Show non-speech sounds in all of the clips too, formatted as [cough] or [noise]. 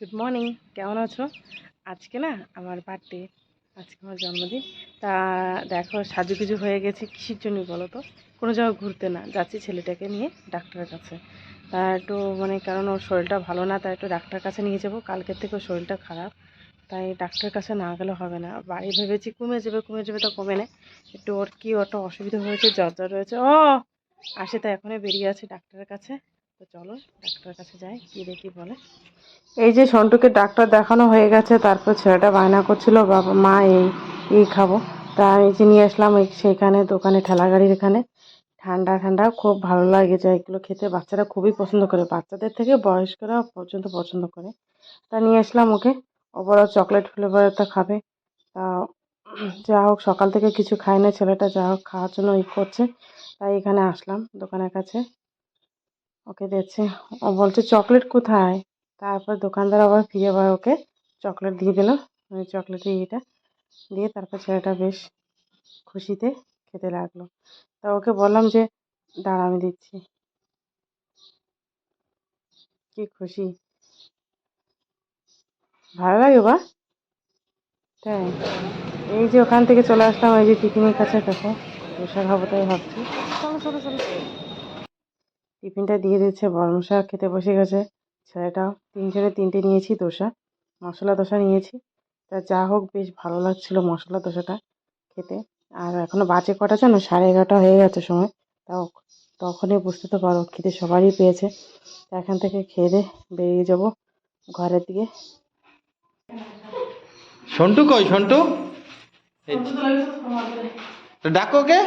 Good morning কেমন আছো? আজকে না আমার বার্থডে আজকে আমার জন্মদিন। তা দেখো, সাজুগুজু হয়ে গেছে কিসের জন্য বলো তো? কোনো জায়গায় ঘুরতে না, যাচ্ছি ছেলেটাকে নিয়ে ডাক্তারের কাছে। তা একটু মানে কারণ ওর শরীরটা ভালো না, তাই একটু ডাক্তার কাছে নিয়ে যাব। কালকের থেকে ওর শরীরটা খারাপ, তাই ডাক্তারের কাছে না গেলে হবে না। বাড়ি ভেবেছি কমে যাবে কমে যাবে, তো কমে না। একটু ওর কি ওটা অসুবিধা হয়েছে জ্বর জ্বর রয়েছে ও! আসে তো এখনই বেরিয়ে আছে ডাক্তারের কাছে। তো চলো ডাক্তারের কাছে যাই কী দেখি বলে। এই যে সন্টুকে ডাক্তার দেখানো হয়ে গেছে, তারপর ছেলেটা বায়না করছিল, বাবা, মা, এই এই খাব। তা আমি যে নিয়ে আসলাম সেইখানে দোকানে ঠেলা গাড়ির এখানে। ঠান্ডা ঠান্ডা, খুব ভালো লাগে যায় এগুলো খেতে। বাচ্চারা খুবই পছন্দ করে, বাচ্চাদের থেকে বয়স্করা পর্যন্ত পছন্দ করে। তা নিয়ে আসলাম ওকে ও বড় চকলেট ফ্লেভারটা খাবে। তা যা হোক, সকাল থেকে কিছু খায় না ছেলেটা, যা হোক, খাওয়ার জন্য ই করছে। তাই এখানে আসলাম দোকানের কাছে। ওকে দিচ্ছে ও বলছে, চকলেট কোথায়? তারপর দোকানদার আবার ফিরে আবার ওকে। চকলেট দিয়ে দিল, ওই চকলেটের ইয়েটা দিয়ে তারপর ছেলেটা বেশ খুশিতে খেতে লাগল। তা ওকে বললাম যে, দাঁড়া, আমি দিচ্ছি। কি খুশি। ভালো লাগে বা? তাই। এই যে ওখান থেকে চলে আসলাম, এই যে টিফিনের কাছে দেখো বসে খাব তাই ভাবছি। চলো চলো চলো। টিফিনটা দিয়ে দিচ্ছে বরমশা খেতে বসে গেছে। ছেলেটাও তিনজনে তিনটে নিয়েছি দোসা মশলা দোসা নিয়েছি। তা যা হোক বেশ ভালো লাগছিল মশলা দোসাটা খেতে। আর এখনও বাজে কটা জানো? সাড়ে এগারোটা হয়ে গেছে সময়। তাও তখনই বুঝতে তো পারো খিদে সবারই পেয়েছে। তা এখান থেকে খেয়ে দিয়ে বেরিয়ে যাব ঘরের দিকে। সন্টু কই সন্টু? ডাকো কে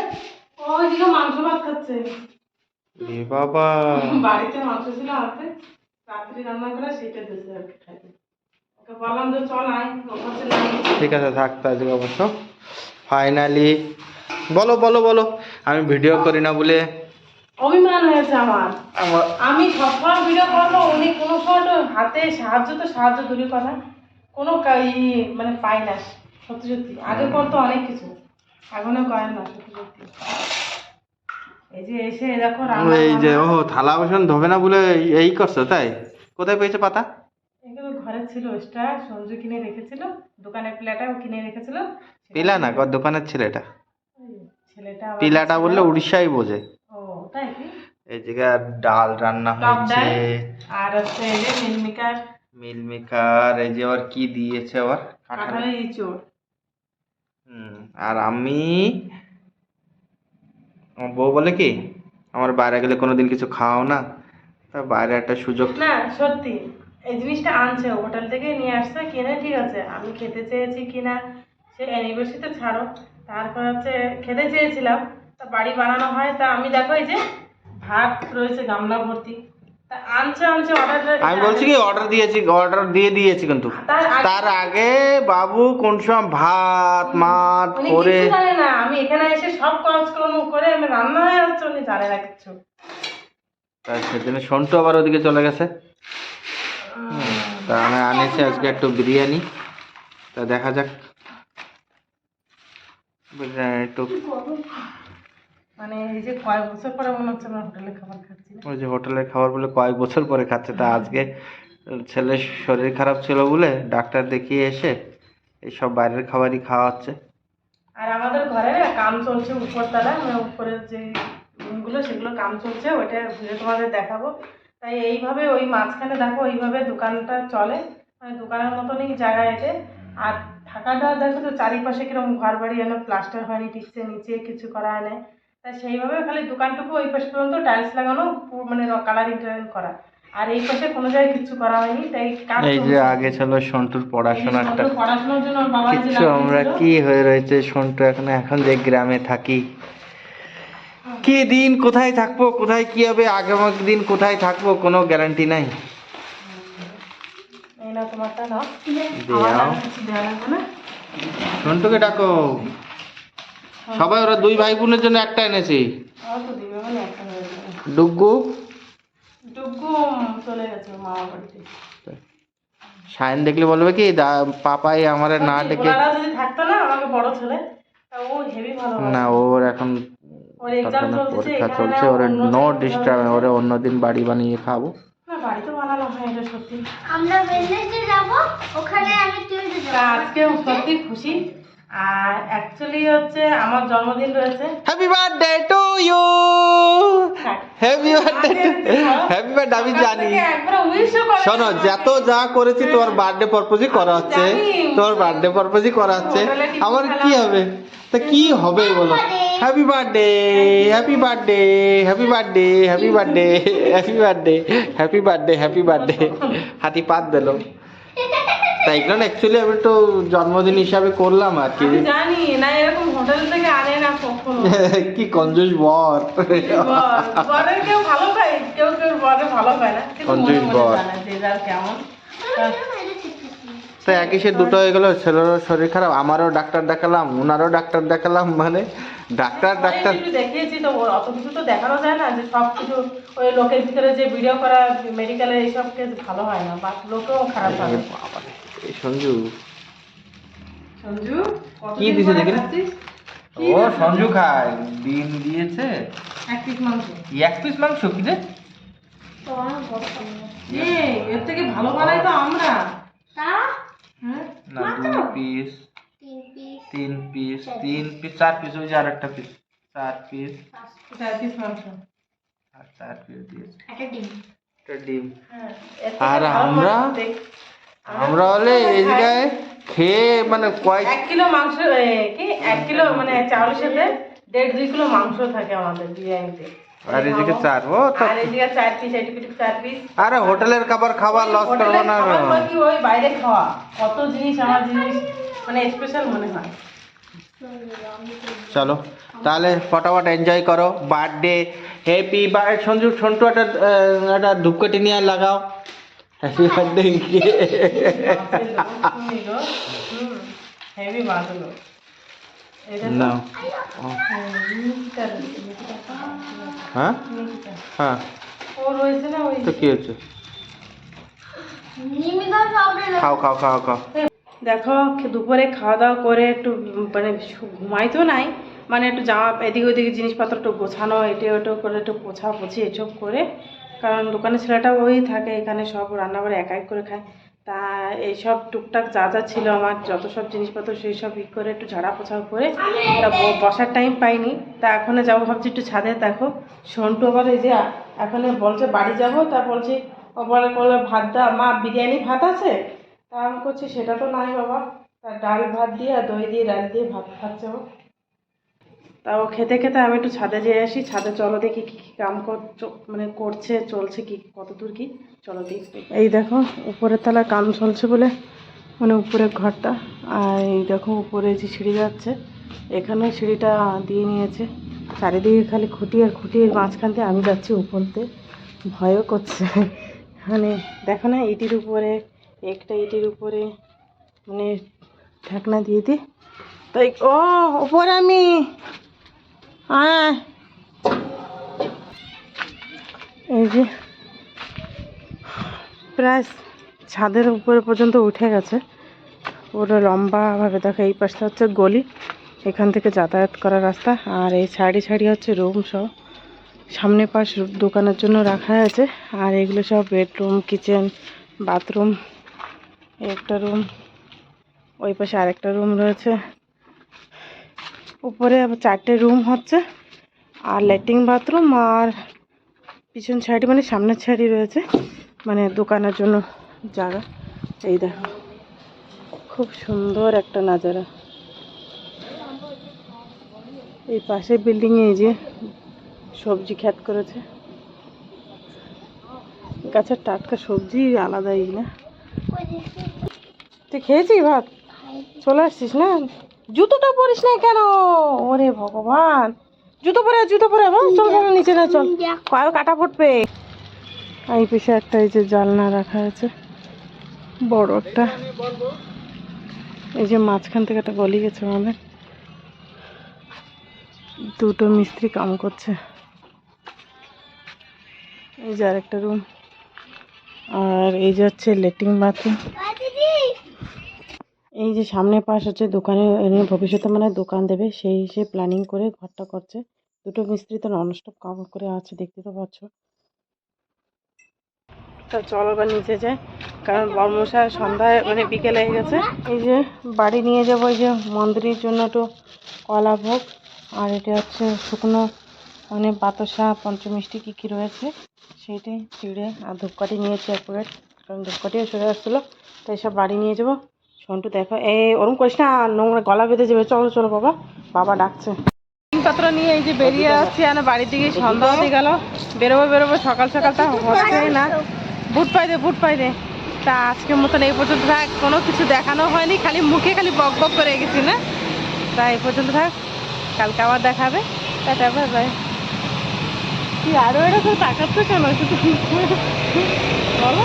ওই দিকে মাংস ভাত খাচ্ছে। এ বাবা। [laughs] বাড়িতে মাংস ছিল রাত্রি রান্না করে সেটা দিয়েছে আর কি ওকে বললাম যে চল আয় ঠিক আছে থাকতে আজকে অবশ্য ফাইনালি বলো বলো বলো আমি ভিডিও করি না বলে। অভিমান হয়েছে আমার। আমি সবসময় ভিডিও করব উনি কোনো সময় হাতে সাহায্য তো সাহায্য দূরের কথা। কোনো মানে পাই না সত্যি সত্যি। আগে করতো অনেক কিছু। এখনও করেন না সত্যি সত্যি। এই যে ও থালা বাসন ধোবে না বলে এই- করছ তাই? কোথায় পেয়েছে পাতা? এগুলো ঘরে ছিল ওটা সঞ্জু কিনে রেখেছিল প্লেটাও কিনে রেখেছিল। পিলা না কর দোকানের ছেলেটা? ছেলেটা পিলাটা বললে উড়িষ্যাই বোঝে। ও তাই কি? এই জায়গায় ডাল রান্না হয়েছে। আর হচ্ছে এই যে মিলমিকার মিল মেকার এই যে আবার কি দিয়েছে আবার কাঁঠাল কাঁঠালের ইঁচড়। হুম আর আমি আমার বউ বলে কি, আমার বাইরে গেলে কোনোদিন কিছু খাওয়াও না। তা বাইরে একটা সুযোগ না, সত্যি। এই জিনিসটা আনছে হোটেল থেকে নিয়ে আসছে, কিনে ঠিক আছে। আমি খেতে চেয়েছি কিনা, সে অ্যানিভার্সারিতে ছাড়ো। তারপর হচ্ছে খেতে চেয়েছিলাম। তা বাড়ি বানানো হয়, তা আমি দেখো এই যে ভাত রয়েছে, গামলা ভর্তি। আনছে আনছে আমি বলছি কি অর্ডার দিয়েছি অর্ডার দিয়ে দিয়েছি কিন্তু। তার আগে- বাবু কোন সময় ভাত মাছ করে না। আমি এখানে এসে সব কাজকর্ম করে আমি রান্না হয়ে যাচ্ছে উনি জানে না কিছু। তার সেদিন সন্টু আবার ওদিকে চলে গেছে। তা আমি আনিয়েছি আজকে একটু বিরিয়ানি। তা দেখা যাক। বিরিয়ানি একটু মানে এই যে কয়েক বছর পরে মনে হচ্ছে আমরা হোটেলে খাবার খাচ্ছি ওই যে হোটেলের খাবার বলে কয়েক বছর পরে খাচ্ছে তা আজকে ছেলের শরীর খারাপ ছিল বলে ডাক্তার দেখিয়ে এসে এইসব বাইরের খাবারই খাওয়া হচ্ছে। আর আমাদের ঘরে কাম চলছে উপরতলা মানে উপরের যে রুমগুলো সেগুলো কাম চলছে ওইটা ঘুরে তোমাদের দেখাবো। তাই এইভাবে ওই মাঝখানে দেখো এইভাবে দোকানটা চলে মানে দোকানের মতনই জায়গা এতে আর থাকাটা দেখো তো চারিপাশে কীরকম ঘর বাড়ি যেন প্লাস্টার হয়নি ঠিকছে নিচে কিছু করা হয় না তাই সেইভাবে খালি দোকানটুকু ওই পাশে পর্যন্ত টাইলস লাগানো মানে কালারিং টালারিং করা। আর এই পাশে কোনো জায়গায় কিছু করা হয়নি তাই কাজ এই যে আগে ছিল সন্টুর পড়াশোনাটা পড়াশোনার জন্য বাবা যে কিচ্ছু আমরা কি হয়ে রয়েছে সন্টু এখন এখন যে গ্রামে থাকি। কি দিন কোথায় থাকব কোথায় কি হবে আগামী দিন কোথায় থাকব কোনো গ্যারান্টি নাই। কিছু সন্টুকে ডাকো। সবাই ওরা দুই ভাই বোনের জন্য একটা এনেছি। চলে গেছে মামা বাড়িতে। সায়ন দেখলে বলবে কি দা- পাপাই আমার না ডেকে থাকতো না আমাকে বড় ছেলে ও হেভি ভালো না ওর এখন পরীক্ষা চলছে ওরে অন্য নো ডিস্টার্ব ওরে অন্যদিন বাড়ি বানিয়ে খাব। আমরা যাব ওখানে আমি আজকে সত্যি খুশি। আর অ্যাকচুয়ালি হচ্ছে আমার জন্মদিন রয়েছে। Happy birthday to you happy birthday happy birthday আমি জানি। শোনো যত যা করেছি তোমার বার্থডে পারপোজই করা হচ্ছে। তোমার বার্থডে পারপোজই করা হচ্ছে। আমার কি হবে? তা কি হবে বলো? Happy birthday happy birthday happy birthday happy birthday happy birthday happy birthday happy birthday হাতি পাত দিল তাই কারণ অ্যাকচুয়ালি আমি তো জন্মদিন হিসাবে করলাম আর কি। জানি না এরকম হোটেল থেকে আনে না কখনো। [laughs] কি কঞ্জুস বর। বর- বরের কেউ ভালো পায় কেউ কেউ বরে ভালো পায় না। কঞ্জুস বর। যে যার কেমন। তো একই সে দুটো হয়ে গেল ছেলেরও শরীর খারাপ আমারও ডাক্তার দেখালাম ওনারও ডাক্তার দেখালাম মানে ডাক্তার ডাক্তার। দেখিয়েছি তো অত কিছু তো দেখানো যায় না যে সব কিছু ওই লোকের ভিতরে যে ভিডিও করা মেডিকেলে এইসব কেস ভালো হয় না বা লোকেও খারাপ এই সঞ্জু। সঞ্জু কি দিছে দেখি না? ও সঞ্জু খায়। ডিম দিয়েছে। এক পিস মাংস। এক পিস মাংস কি রে। এ, এর থেকে ভালো বানাই তো আমরা। তা? হ্যাঁ? না দুই পিস তিন পিস তিন পিস চার পিস ওই যে আর একটা পিস চার পিস চার পিস মাংস। আর চার পিস দিয়েছে। একটা ডিম। একটা ডিম। হ্যাঁ, আর আমরা? আমরা হলে এই জায়গায় খেয়ে মানে কয়েক এক কিলো মাংস কি? এক কিলো মানে চাউলের সাথে দেড় দুই কিলো মাংস থাকে আমাদের বিরিয়ানিতে। আর এদিকে চার ও তো আর এদিকে চার পিস এদিকে চার পিস আরে হোটেলের খাবার খাবার লস করব না মানে কি ওই বাইরে খাওয়া? কত জিনিস আমার জিনিস মানে স্পেশাল মনে হয়। চলো তাহলে ফটাফট এনজয় করো। Birthday happy birth Sanju Sontu একটা একটা ধূপকাঠি নিয়ে লাগাও। হ্যাঁ হ্যাঁ তো কি হচ্ছে খাও খাও খাও খাও দেখো দুপুরে খাওয়া দাওয়া করে একটু মানে শু- ঘুমাইতো নাই। মানে একটু জামা এদিকে ওদিকে জিনিসপত্র একটু গোছানো এটে ওটো করে একটু পোছা পুছি এসব করে কারণ দোকানের ছেলেটা ওই থাকে, এখানে সব রান্নাবাড়ি এক এক করে খায়। তা এইসব টুকটাক যা যা ছিল আমার, যত সব জিনিসপত্র সেই সব ই করে একটু ঝাড়া পোছাও করে, তা বসার টাইম পাইনি। তা এখন যাব ভাবছি একটু ছাদে, দেখো। সন্টু আবার এই যে, এখন বলছে বাড়ি যাব, তা বলছি, ও বলে করবে ভাত দা, মা বিরিয়ানি ভাত আছে? তা আমি করছি, সেটা তো নাই বাবা। তা ডাল ভাত দিয়ে আর দই দিয়ে, ডাল দিয়ে ভাত খাচ্ছে তাও খেতে খেতে আমি একটু ছাদে যেয়ে আসি। ছাদে চলো দেখি কী কী কাম মানে করছে, চলছে কি কত দূর কি? চলো দেখি। এই দেখো, উপরের তলায় কাম চলছে বলে মানে উপরের ঘরটা। আর এই দেখো, উপরে যে সিঁড়ি যাচ্ছে এখানে সিঁড়িটা দিয়ে নিয়েছে। চারিদিকে খালি খুঁটি আর খুঁটির মাঝখান দিয়ে আমি যাচ্ছি উপরতে ভয়ও করছে। মানে দেখো না, ইটির উপরে, একটা ইটির উপরে মানে ঢাকনা দিয়ে দিই। তাই, ও, উপরে আমি! এই যে প্রায় ছাদের উপরে পর্যন্ত উঠে গেছে। পুরো লম্বাভাবে দেখো, এই পাশটা হচ্ছে গলি। এখান থেকে যাতায়াত করার রাস্তা। আর এই সাইডে সাইডে হচ্ছে রুম সব সামনে পাশ দোকানের জন্য রাখা আছে। আর এগুলো সব বেডরুম, কিচেন, বাথরুম। একটা রুম, ওই পাশে আরেকটা রুম রয়েছে। উপরে চারটে রুম হচ্ছে, আর ল্যাট্রিন বাথরুম আর পিছন সাইডে মানে সামনের সাইডে রয়েছে মানে দোকানের জন্য জায়গা। এই দেখো, খুব সুন্দর একটা নাজারা। এই পাশের বিল্ডিংয়ে এই যে সবজি খ্যাত করেছে। গাছের টাটকা সবজি আলাদাই না। তুই খেয়েছিস ভাত? চলে আসছিস না? জুতোটা পরিস না কেন? ওরে ভগবান। জুতো পরে জুতো পরে চল চল নিচে না চল। কয় কাটা ফুটবে? এই পিছে একটা এই যে জালনা রাখা আছে। বড় একটা। এই যে মাঝখান থেকে একটা গলি গেছে আমাদের। দুটো মিস্ত্রি কাম করছে। এই যে আরেকটা রুম আর এই যে হচ্ছে লেট্রিন বাথরুম। এই যে সামনে পাশ হচ্ছে দোকানে ভবিষ্যতে মানে দোকান দেবে, সেই হিসেবে প্ল্যানিং করে ঘরটা করছে। দুটো মিস্ত্রি তো ননস্টপ কাম করে আছে, দেখতে তো পাচ্ছ। তা চলো এবার নিচে যাই, কারণ বর্মশাই সন্ধ্যায় মানে বিকেলে হয়ে গেছে। এই যে বাড়ি নিয়ে যাব, এই যে মন্দিরের জন্য একটু কলা ভোগ, আর এটা হচ্ছে শুকনো মানে বাতাসা, পঞ্চমিষ্টি কী কী রয়েছে, সেইটাই চিড়ে আর ধূপকাঠি নিয়েছি অ্যাকুরেট কারণ ধূপকাঠিও চলে আসছিল, তাই সব বাড়ি নিয়ে যাব। সন্টু দেখো। এই ওরম করিস না নোংরা গলা বেঁধে যাবে। চলো চলো বাবা। বাবা ডাকছে। জিনিসপত্র নিয়ে এই যে বেরিয়ে যাচ্ছি আর বাড়ির দিকে সন্ধ্যা হতে গেল। বেরোবো বেরোবো সকাল সকাল তা হচ্ছেই না। বুট পাই দে বুট পাই দে। তা আজকের মতন এই পর্যন্ত থাক। কোনো কিছু দেখানো হয়নি খালি মুখে খালি বক বক করে গেছি না? তা এই পর্যন্ত থাক। কালকে আবার দেখাবে। Tata bye bye. কি আরও এটা তো তাকাচ্ছ কেন? শুধু বলো।